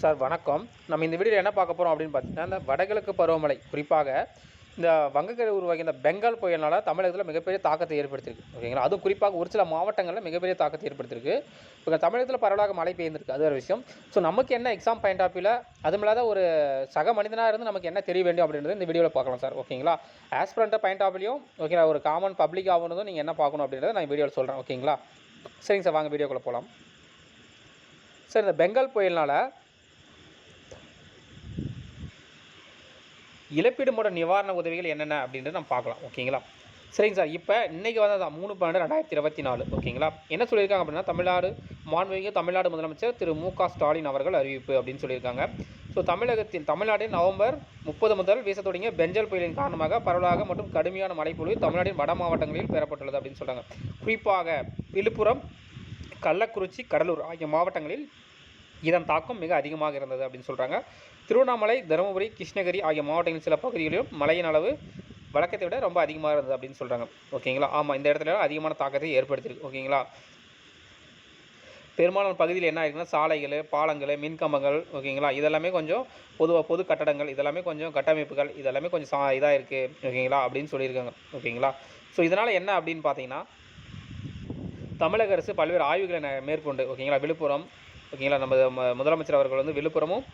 Sir வணக்கம். நம்ம இந்த வீடியோவில் என்ன பார்க்க போகிறோம் அப்படின்னு பார்த்தீங்கன்னா இந்த வடகிழக்கு பருவமழை குறிப்பாக இந்த வங்கக்கடல் உருவாகி இந்த பெங்கால் புயல்னால தமிழகத்தில் மிகப்பெரிய தாக்கத்தை ஏற்படுத்தியிருக்கு. ஓகேங்களா அதுவும் குறிப்பாக ஒரு சில மாவட்டங்களில் மிகப்பெரிய தாக்கத்தை ஏற்படுத்தியிருக்கு. இப்போ தமிழகத்தில் பரவலாக மழை பெய்ந்திருக்கு அது ஒரு விஷயம். ஸோ நமக்கு என்ன எக்ஸாம் பாயிண்ட் ஆஃப் வியூவில் அதுவும் இல்லாத ஒரு சக மனிதனாக இருந்து நமக்கு என்ன தெரிய வேண்டும் அப்படின்றது இந்த வீடியோவில் பார்க்கலாம் சார். ஓகேங்களா ஆஸ்பிரண்ட்டை பாயிண்ட் ஆஃப் வியூலையும் ஓகேங்களா ஒரு காமன் பப்ளிக் ஆகணும் நீங்கள் என்ன பார்க்கணும் அப்படின்றத நான் வீடியோவில் சொல்கிறேன் ஓகேங்களா சரிங்க சார் வாங்க வீடியோக்குள்ளே போகலாம் சார் இந்த பெங்கால் புயல்னால் இழப்பீடு மூட நிவாரண உதவிகள் என்னென்ன அப்படின்றது நம்ம பார்க்கலாம் ஓகேங்களா? சரிங்க சார். இப்போ இன்றைக்கி வந்ததா மூணு பன்னெண்டு ரெண்டாயிரத்தி இருபத்தி நாலு ஓகேங்களா? என்ன சொல்லியிருக்காங்க அப்படின்னா தமிழ்நாடு மாண்புமிகு தமிழ்நாடு முதலமைச்சர் திரு மு க ஸ்டாலின் அவர்கள் அறிவிப்பு அப்படின்னு சொல்லியிருக்காங்க. ஸோ தமிழகத்தில் தமிழ்நாட்டின் நவம்பர் முப்பது முதல் வீச தொடங்கிய பெஞ்சல் புயலின் காரணமாக பரவலாக மற்றும் கடுமையான மழைப்பொழிவு தமிழ்நாட்டின் வட மாவட்டங்களில் பெறப்பட்டுள்ளது அப்படின்னு சொல்கிறாங்க குறிப்பாக விழுப்புரம் கள்ளக்குறிச்சி கடலூர் ஆகிய மாவட்டங்களில் இதன் தாக்கம் மிக அதிகமாக இருந்தது அப்படின்னு சொல்கிறாங்க திருவண்ணாமலை தருமபுரி கிருஷ்ணகிரி ஆகிய மாவட்டங்களின் சில பகுதிகளிலும் மழையின் அளவு வழக்கத்தை விட ரொம்ப அதிகமாக இருந்தது அப்படின்னு சொல்கிறாங்க ஓகேங்களா? ஆமாம் இந்த இடத்துல அதிகமான தாக்கத்தை ஏற்படுத்தியிருக்கு. ஓகேங்களா? பெரும்பாலான பகுதியில் என்ன ஆயிருக்குன்னா சாலைகள் பாலங்கள் மின்கம்பங்கள் ஓகேங்களா? இதெல்லாமே கொஞ்சம் பொதுவாக பொது கட்டடங்கள் இதெல்லாமே கொஞ்சம் கட்டமைப்புகள் இதெல்லாமே கொஞ்சம் சா இதாக இருக்குது ஓகேங்களா? அப்படின்னு சொல்லியிருக்காங்க. ஓகேங்களா? ஸோ இதனால் என்ன அப்படின்னு பார்த்தீங்கன்னா தமிழக அரசு பல்வேறு ஆய்வுகளை மேற்கொண்டு ஓகேங்களா? விழுப்புரம் ஓகேங்களா? நம்ம முதலமைச்சர் அவர்கள் வந்து விழுப்புரமும்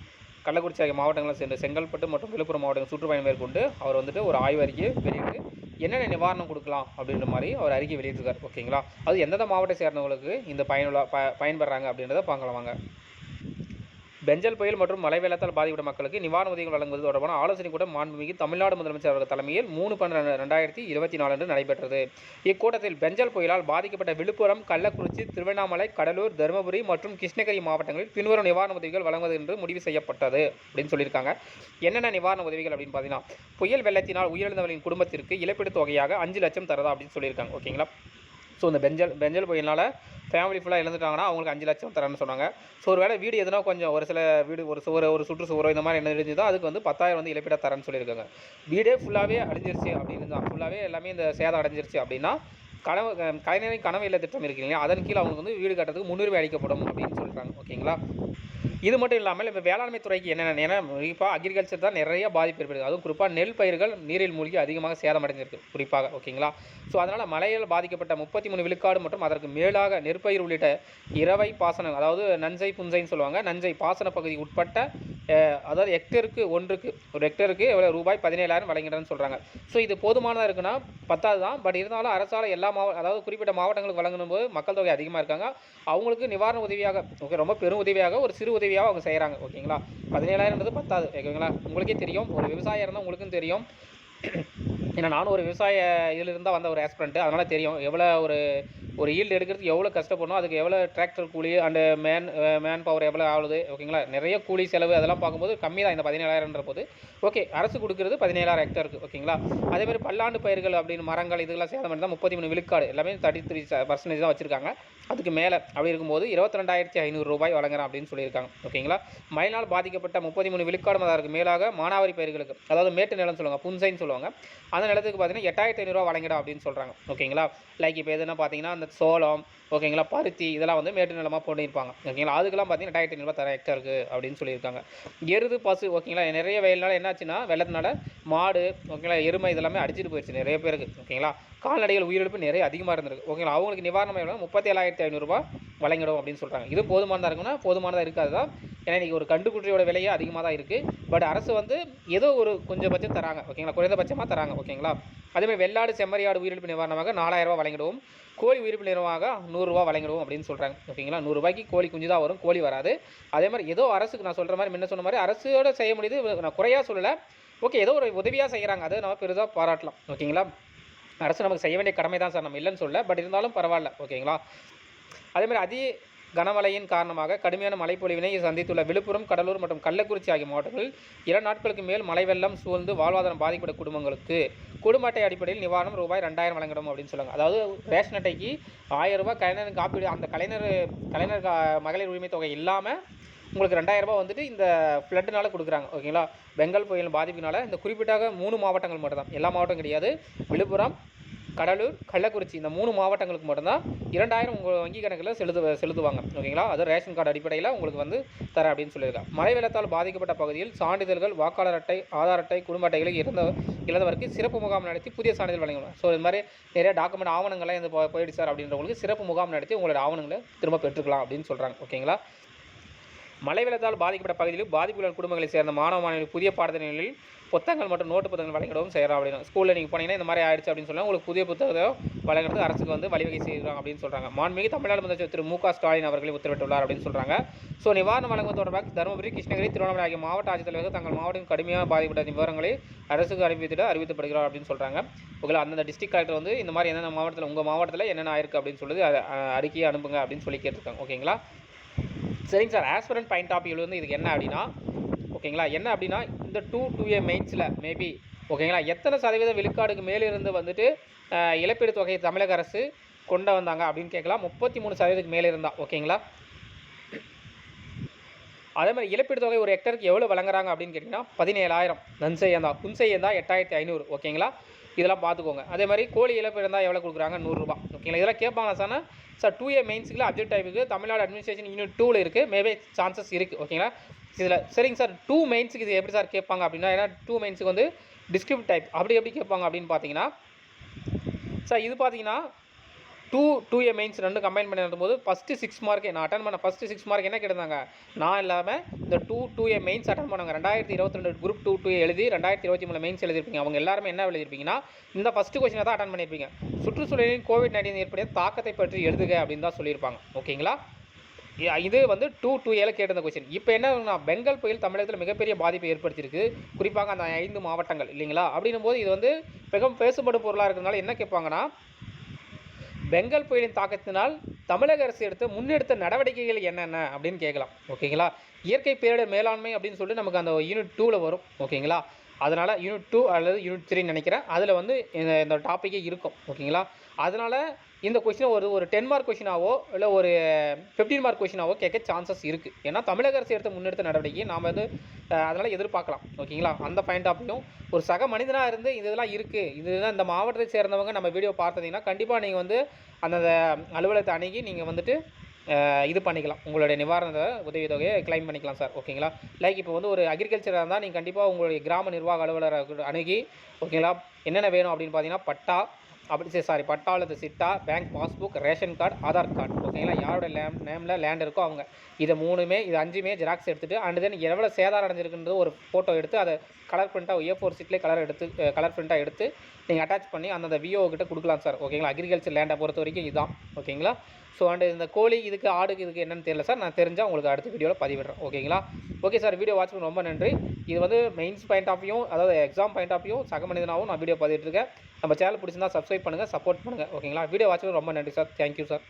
கள்ளக்குறிச்சி ஆகிய மாவட்டங்களில் சென்று செங்கல்பட்டு மற்றும் விழுப்புரம் மாவட்டங்கள் சுற்றுப்பயணம் மேற்கொண்டு அவர் வந்துட்டு ஒரு ஆய்வு அறிக்கையை வெளியிட்டு என்னென்ன நிவாரணம் கொடுக்கலாம் அப்படின்ற மாதிரி அவர் அறிக்கை வெளியிட்டிருக்கார். ஓகேங்களா? அது எந்தெந்த மாவட்டத்தை சேர்ந்தவங்களுக்கு இந்த பயனுள்ள ப பயன்படுறாங்க அப்படின்றத பார்க்கலாம் வாங்க. பெஞ்சல் புயல் மற்றும் மழை வெள்ளத்தால் பாதிக்கப்பட்ட மக்களுக்கு நிவாரண உதவிகள் வழங்குவது தொடர்பான ஆலோசனை கூட்டம் மாண்புமிகு தமிழ்நாடு முதலமைச்சர் அவர்கள் தலைமையில் மூணு பன்னெண்டு ரெண்டாயிரத்தி இருபத்தி நாலு அன்று நடைபெற்றது. இக்கூட்டத்தில் பெஞ்சல் புயலால் பாதிக்கப்பட்ட விழுப்புரம் கள்ளக்குறிச்சி திருவண்ணாமலை கடலூர் தருமபுரி மற்றும் கிருஷ்ணகிரி மாவட்டங்களில் பின்வரும் நிவாரண உதவிகள் வழங்குவது என்று முடிவு செய்யப்பட்டது அப்படின்னு சொல்லியிருக்காங்க. என்னென்ன நிவாரண உதவிகள் அப்படின்னு பார்த்தீங்கன்னா புயல் வெள்ளத்தினால் உயிரிழந்தவர்களின் குடும்பத்திற்கு இழப்பீடு தொகையாக அஞ்சு லட்சம் தரதா அப்படின்னு சொல்லியிருக்காங்க. ஓகேங்களா? ஸோ இந்த பெஞ்சல் பெஞ்சல் புயலினால் ஃபேமிலி ஃபுல்லாக இழந்துட்டாங்கன்னா அவங்களுக்கு அஞ்சு லட்சம் தரேன்னு சொன்னாங்க. ஸோ ஒரு வேலை வீடு எதுனா கொஞ்சம் ஒரு சில வீடு ஒரு சுவர் ஒரு சுற்று சுவரோ இந்த மாதிரி என்ன இருந்துச்சோ அதுக்கு வந்து பத்தாயிரம் வந்து இழப்பீடாக தரேன்னு சொல்லியிருக்காங்க. வீடே ஃபுல்லாகவே அழிஞ்சிருச்சு அப்படின்னு தான். ஃபுல்லாகவே எல்லாமே இந்த சேதம் அடைஞ்சிருச்சு அப்படின்னா கனவு கலைஞரின் கனவு இல்லை திட்டம் இருக்கு இல்லையா? அதன் கீழே அவங்களுக்கு வந்து வீடு கட்டுறதுக்கு முன்னுரிமை அளிக்கப்படும் அப்படின்னு சொல்கிறாங்க ஓகேங்களா இது மட்டும் இல்லாமல் இப்போ வேளாண்மை துறைக்கு என்னென்ன ஏன்னா குறிப்பாக அக்ரிகல்ச்சர் தான் நிறைய பாதிப்பு ஏற்படுது. அதுவும் குறிப்பாக நெல் பயிர்கள் நீரில் மூழ்கி அதிகமாக சேதமடைஞ்சிருக்கு குறிப்பாக ஓகேங்களா ஸோ அதனால் மழையால் பாதிக்கப்பட்ட முப்பத்தி மூணு விழுக்காடு மற்றும் அதற்கு மேலாக நெற்பயிர் உள்ளிட்ட இரவை பாசனம் அதாவது நஞ்சை புஞ்சைன்னு சொல்லுவாங்க நஞ்சை பாசன பகுதி உட்பட்ட அதாவது ஹெக்டருக்கு ஒன்றுக்கு ஒரு ஹெக்டருக்கு எவ்வளோ ரூபாய்? பதினேழாயிரம் வழங்குறேன்னு சொல்கிறாங்க ஸோ இது போதுமானதாக இருக்குன்னா பத்தாது தான் பட் இருந்தாலும் அரசால் எல்லா மாவ அதாவது குறிப்பிட்ட மாவட்டங்களுக்கு வழங்கணும் போது மக்கள் தொகை அதிகமாக இருக்காங்க. அவங்களுக்கு நிவாரண உதவியாக ஓகே ரொம்ப பெரும் உதவியாக ஒரு சிறு உதவி உதவியாக அவங்க செய்கிறாங்க ஓகேங்களா? பதினேழாயிரம்ன்றது பத்தாது ஓகேங்களா? உங்களுக்கே தெரியும் ஒரு விவசாயம் இருந்தால் உங்களுக்கும் தெரியும். ஏன்னா நானும் ஒரு விவசாய இதில் இருந்தால் வந்த ஒரு ஆஸ்பிரண்ட்டு அதனால் தெரியும். எவ்வளோ ஒரு ஒரு ஈல்டு எடுக்கிறதுக்கு எவ்வளோ கஷ்டப்படணும் அதுக்கு எவ்வளோ டிராக்டர் கூலி அண்ட் மேன் மேன் பவர் எவ்வளோ ஆகுது ஓகேங்களா நிறைய கூலி செலவு அதெல்லாம் பார்க்கும்போது கம்மி தான் இந்த பதினேழாயிரம்ன்ற போது. ஓகே அரசு கொடுக்குறது பதினேழாயிரம் ஹெக்டருக்கு ஓகேங்களா அதே மாதிரி பல்லாண்டு பயிர்கள் அப்படின்னு மரங்கள் இதெல்லாம் சேதம் பண்ணி தான் முப்பத்தி மூணு விழுக்காடு எல்லாமே தேர்ட்டி த்ரீ பர்சன்டேஜ் தான் வச்சுருக்காங்க. அதுக்கு மேலே அப்படி இருக்கும்போது இருபத்தி ரெண்டாயிரத்தி ஐநூறு ரூபாய் வழங்குறேன் அப்படின்னு சொல்லியிருக்காங்க ஓகேங்களா மழையினால் பாதிக்கப்பட்ட முப்பத்தி மூணு விழுக்காடு அதற்கு மேலாக மானாவாரி பயிர்களுக்கு அதாவது மேட்டு நிலம் சொல்லுவாங்க புன்சைன்னு சொல்லுவாங்க. அந்த நிலத்துக்கு பார்த்தீங்கன்னா எட்டாயிரத்தி ஐநூறுரூவா வழங்கிடும் அப்படின்னு சொல்கிறாங்க ஓகேங்களா லைக் இப்போ எதுனா பார்த்தீங்கன்னா அந்த சோளம் ஓகேங்களா பருத்தி இதெல்லாம் வந்து மேட்டு நிலமாக போட்டிருப்பாங்க. ஓகேங்களா அதுக்கெல்லாம் பார்த்தீங்கன்னா எட்டாயிரத்தி ஐநூறுபா தர ஹெக்டருக்கு அப்படின்னு சொல்லியிருக்காங்க. எருது பசு ஓகேங்களா நிறைய வெயில்னால என்னாச்சுன்னா வெள்ளத்தினால மாடு ஓகேங்களா எருமை இதெல்லாமே அடிச்சிட்டு போயிடுச்சு நிறைய பேருக்கு ஓகேங்களா. கால்நடைகள் உயிரிழப்பு நிறைய அதிகமாக இருந்திருக்கு. ஓகேங்களா அவங்களுக்கு நிவாரணம் எவ்வளோ முப்பத்தி ஏழாயிரத்தி ஐநூறுரூபா வழங்கிடும் அப்படின்னு சொல்கிறாங்க இது போதுமானதாக இருக்குன்னா போதுமானதாக இருக்காது தான் ஏன்னா இன்றைக்கி ஒரு கண்டுக்குட்டியோட விலையே அதிகமாக தான் இருக்குது பட் அரசு வந்து ஏதோ ஒரு கொஞ்சபட்சம் தராங்க. ஓகேங்களா குறைந்தபட்சமாக தராங்க. ஓகேங்களா அதேமாதிரி வெள்ளாடு செம்மறியாடு உயிரிழப்பு நிவாரணமாக நாலாயிரரூபா வழங்கிடுவோம். கோழி உயிரிழப்பு நிவாரணமாக நூறுரூவா வழங்கிடுவோம் அப்படின்னு சொல்கிறாங்க ஓகேங்களா நூறுரூபாய்க்கு கோழி குஞ்சு தான் வரும். கோழி வராது. அதே மாதிரி ஏதோ அரசுக்கு நான் சொல்கிற மாதிரி முன்ன சொன்ன மாதிரி அரசோட செய்ய முடியுது. நான் குறையாக சொல்லலை. ஓகே ஏதோ ஒரு உதவியாக செய்கிறாங்க அதை நம்ம பெரிதாக பாராட்டலாம். ஓகேங்களா அரசு நமக்கு செய்ய வேண்டிய கடமை தான் சார். நம்ம இல்லைன்னு சொல்ல பட் இருந்தாலும் பரவாயில்ல. ஓகேங்களா அதே மாதிரி அதி கனமழையின் காரணமாக கடுமையான மழைப்பொழிவினை சந்தித்துள்ள விழுப்புரம் கடலூர் மற்றும் கள்ளக்குறிச்சி ஆகிய மாவட்டங்களில் இரண்டு நாட்களுக்கு மேல் மழை வெள்ளம் சூழ்ந்து வாழ்வாதாரம் பாதிக்கப்பட்ட குடும்பங்களுக்கு குடும்ப அட்டை அடிப்படையில் நிவாரணம் ரூபாய் ரெண்டாயிரம் வழங்கிடும் அப்படின்னு சொல்லுவாங்க. அதாவது ரேஷன் அட்டைக்கு ஆயிரம் ரூபாய் கலைஞர் காப்பீடு அந்த கலைஞர் கலைஞர் கா- மகளிர் உரிமை தொகை இல்லாமல் உங்களுக்கு ரெண்டாயிரம் ரூபாய் வந்துட்டு இந்த ஃப்ளட்டுனால கொடுக்குறாங்க. ஓகேங்களா? பெங்கால் புயல் பாதிப்பினால இந்த குறிப்பிட்டாக மூணு மாவட்டங்கள் மட்டும் தான் எல்லா மாவட்டம் கிடையாது. விழுப்புரம் கடலூர் கள்ளக்குறிச்சி இந்த மூணு மாவட்டங்களுக்கு மட்டும்தான் இரண்டாயிரம் உங்கள் வங்கி கணக்கில் செலுத்து செலுத்துவாங்க. ஓகேங்களா? அது ரேஷன் கார்டு அடிப்படையில் உங்களுக்கு வந்து தரேன் அப்படின்னு சொல்லியிருக்காங்க. மழை வெள்ளத்தால் பாதிக்கப்பட்ட பகுதியில் சான்றிதழ்கள் வாக்காளர் அட்டை ஆதார் அட்டை குடும்ப அட்டைகளை இருந்த இழந்தவருக்கு சிறப்பு முகாம் நடத்தி புதிய சான்றிதழ் வழங்கணும். ஸோ இது மாதிரி நிறைய டாக்குமெண்ட் ஆவணங்கள்லாம் இந்த போயிடுச்சு சார் அப்படின்றவங்களுக்கு சிறப்பு முகாம் நடத்தி உங்களோட ஆவணங்களை திரும்ப பெற்றுக்கலாம் அப்படின்னு சொல்கிறாங்க ஓகேங்களா? மழை வெள்ளத்தால் பாதிக்கப்பட்ட பகுதியில் பாதிப்புள்ள குடும்பங்களை சேர்ந்த மாணவ மாணவிகள் புதிய பாடத்திட்டங்களில் புத்தகங்கள் மற்றும் நோட்டு புத்தகங்கள் வழங்கிடவும் செய்கிறோம் அப்படின்னு. ஸ்கூலில் நீங்கள் போனீங்கன்னா இந்த மாதிரி ஆயிடுச்சு அப்படின்னு சொன்னால் உங்களுக்கு புதிய புத்தகத்தை வழங்குறது அரசுக்கு வந்து வழிவகை செய்கிறாங்க அப்படின்னு சொல்கிறாங்க மாண்புமிகு தமிழ்நாடு முதலமைச்சர் திரு மு க ஸ்டாலின் அவர்களை உத்தரவிட்டுள்ளார் அப்படின்னு சொல்கிறாங்க ஸோ நிவாரணம் வழங்குவது தொடர்பாக தருமபுரி கிருஷ்ணகிரி திருவண்ணாமலை ஆகிய மாவட்ட ஆட்சித்தலைவர்கள் தங்கள் மாவட்டம் கடுமையாக பாதிக்கப்பட்ட விவரங்களை அரசுக்கு அறிவித்துட்டு அறிவிக்கப்படுகிறார் அப்படின்னு சொல்கிறாங்க உங்களை அந்தந்த டிஸ்ட்ரிக்ட் கலெக்டர் வந்து இந்த மாதிரி என்னென்ன மாவட்டத்தில் உங்கள் மாவட்டத்தில் என்னென்ன ஆயிருக்கு அப்படின்னு சொல்லி அதை அறிக்கையை அனுப்புங்க அப்படின்னு சொல்லி கேட்டிருக்காங்க. ஓகேங்களா? சரிங்க சார் ஆஸ்பிரண்ட் பாயிண்ட் ஆஃப் வியூவில் வந்து இதுக்கு என்ன அப்படின்னா ஓகேங்களா என்ன அப்படின்னா இந்த டூ டூ ஏ மெயின்ஸில் மேபி ஓகேங்களா எத்தனை சதவீதம் விழுக்காடுக்கு மேலிருந்து வந்துட்டு இழப்பீடு தொகையை தமிழக அரசு கொண்டு வந்தாங்க அப்படின்னு கேட்கலாம். முப்பத்தி மூணு சதவீதத்துக்கு மேலே இருந்தால் ஓகேங்களா அதே மாதிரி இழப்பீடு தொகை ஒரு ஹெக்டருக்கு எவ்வளோ வழங்குறாங்க அப்படின்னு கேட்டிங்கன்னா பதினேழாயிரம். நன்செய்யந்தா புன்செய்யந்தா எட்டாயிரத்தி ஐநூறு ஓகேங்களா இதெல்லாம் பார்த்துக்கோங்க. அதே மாதிரி கோழி இழப்பு இருந்தால் எவ்வளோ கொடுக்குறாங்க? நூறுரூபா. ஓகேங்களா? இதெல்லாம் கேட்பாங்க சார்? சார் டூ ஏ மெயின்ஸுக்கு அப்ஜெக்ட் டைப்புக்கு தமிழ்நாடு அட்மினிஸ்ட்ரேஷன் யூனிட் டூவில் இருக்குது மேபி சான்சஸ் இருக்குது ஓகேங்களா? இதில் சரிங்க சார். டூ மெயின்ஸுக்கு இது எப்படி சார் கேட்பாங்க அப்படின்னா ஏன்னா டூ மெயின்ஸுக்கு வந்து டிஸ்கிரிப்ட் டைப் அப்படி எப்படி கேட்பாங்க அப்படின்னு பார்த்தீங்கன்னா சார் இது பார்த்தீங்கன்னா டூ டூ ஏ மெயின்ஸ் ரெண்டு கம்பைன் பண்ணி நடத்தும்போது ஃபஸ்ட்டு சிக்ஸ் மார்க் நான் அட்டன் பண்ண ஃபஸ்ட்டு சிக்ஸ் மார்க் என்ன கேட்டிருந்தாங்க? நான் இல்லாமல் இந்த two two A mains attend பண்ணாங்க ரெண்டாயிரத்தி இருபத்தி ரெண்டு குரூப் டூ டூ எழுதி ரெண்டாயிரத்தி இருபத்தி மூணு மெயின்ஸ் எழுதிருப்பீங்க அவங்க எல்லாருமே என்ன எழுதிருப்பீங்கன்னா இந்த ஃபஸ்ட்டு கொஸ்டினை தான் அட்டன் பண்ணியிருப்பீங்க. சுற்றுச்சூழலின் கோவிட் நைன்டீன் ஏற்படைய தாக்கத்தை பற்றி எழுதுக அப்படின்னு தான் சொல்லியிருப்பாங்க. ஓகேங்களா? இது வந்து டூ டூ ஏல கேட்டிருந்த கொஸ்டின் இப்போ என்ன பெங்கல் புயல் தமிழகத்தில் மிகப்பெரிய பாதிப்பை ஏற்படுத்தியிருக்கு. குறிப்பாக அந்த ஐந்து மாவட்டங்கள் இல்லைங்களா? அப்படின்னும் போது இது வந்து மிகவும் பேசுபடும் பொருளாக இருக்கிறதுனால என்ன கேட்பாங்கன்னா பெங்கால் புயலின் தாக்கத்தினால் தமிழக அரசு எடுத்த முன்னெடுத்த நடவடிக்கைகள் என்னென்ன அப்படின்னு கேட்கலாம். ஓகேங்களா? இயற்கை பேரிடர் மேலாண்மை அப்படின்னு சொல்லிட்டு நமக்கு அந்த யூனிட் டூவில் வரும். ஓகேங்களா? அதனால் யூனிட் டூ அல்லது யூனிட் த்ரீன்னு நினைக்கிறேன். அதில் வந்து இந்த இந்த டாப்பிக்கே இருக்கும். ஓகேங்களா? அதனால் இந்த கொஷினை ஒரு ஒரு டென் மார்க் கொஷினாவோ இல்லை ஒரு ஃபிஃப்டீன் மார்க் கொஷினாவோ கேட்க சான்சஸ் இருக்குது ஏன்னா தமிழக அரசு எடுத்த முன்னெடுத்த நடவடிக்கையை நாம் வந்து அதனால் எதிர்பார்க்கலாம். ஓகேங்களா? அந்த பாயிண்ட் ஆஃப்லையும் ஒரு சக மனிதனாக இருந்து இதெல்லாம் இருக்குது இதுதான் இந்த மாவட்டத்தை சேர்ந்தவங்க நம்ம வீடியோ பார்த்தீங்கன்னா கண்டிப்பாக நீங்கள் வந்து அந்த அலுவலகத்தை அணுகி நீங்கள் வந்துட்டு இது பண்ணிக்கலாம். உங்களுடைய நிவாரண உதவித்தொகையை கிளைம் பண்ணிக்கலாம் சார் ஓகேங்களா? லைக் இப்போ வந்து ஒரு அக்ரிகல்ச்சராக இருந்தால் நீங்கள் கண்டிப்பாக உங்களுடைய கிராம நிர்வாக அலுவலரை அணுகி ஓகேங்களா? என்னென்ன வேணும் அப்படின்னு பார்த்தீங்கன்னா பட்டா அப்படி சரி சாரி பட்டா அல்லது chitta bank passbook ration card Aadhaar card ஓகேங்களா யாரோட லேம் நேமில் லேண்ட் இருக்கோ அவங்க. இதை மூணுமே இது அஞ்சுமே ஜெராக்ஸ் எடுத்துகிட்டு அண்ட் தென் எவ்வளோ சேதாரம் அடைஞ்சிருக்குன்றது ஒரு ஃபோட்டோ எடுத்து அதை கலர் பிரிண்ட்டாக ஏ ஃபோர் சீட்லேயே கலர் எடுத்து கலர் பிரிண்ட்டாக எடுத்து நீங்கள் அட்டாச் பண்ணி அந்தந்த விஓ கிட்ட கொடுக்கலாம் சார் ஓகேங்களா அக்ரிகல்ச்சர் லேண்டை பொறுத்த வரைக்கும் இதுதான். ஓகேங்களா ஸோ அண்டு இந்த கோழி இதுக்கு ஆடுக்கு இதுக்கு என்னென்னு தெரியல சார். நான் தெரிஞ்சால் உங்களுக்கு அடுத்த வீடியோவில் பதிவிடுறேன். ஓகேங்களா? ஓகே சார் வீடியோ வாட்ச் பண்ண ரொம்ப நன்றி. இது வந்து மெயின்ஸ் பாயிண்ட் ஆஃப் வியூ அதாவது எக்ஸாம் பாயிண்ட் ஆஃப் வியூ சக மனிதனாகவும் நான் வீடியோ பதிவிட்டுருக்கேன். நம்ம சேனல் பிடிச்சிருந்தா சப்ஸ்கிரைப் பண்ணுங்கள் சப்போர்ட் பண்ணுங்கள் ஓகேங்களா? வீடியோ வாட்ச் பண்ண ரொம்ப நன்றி சார். Thank you sir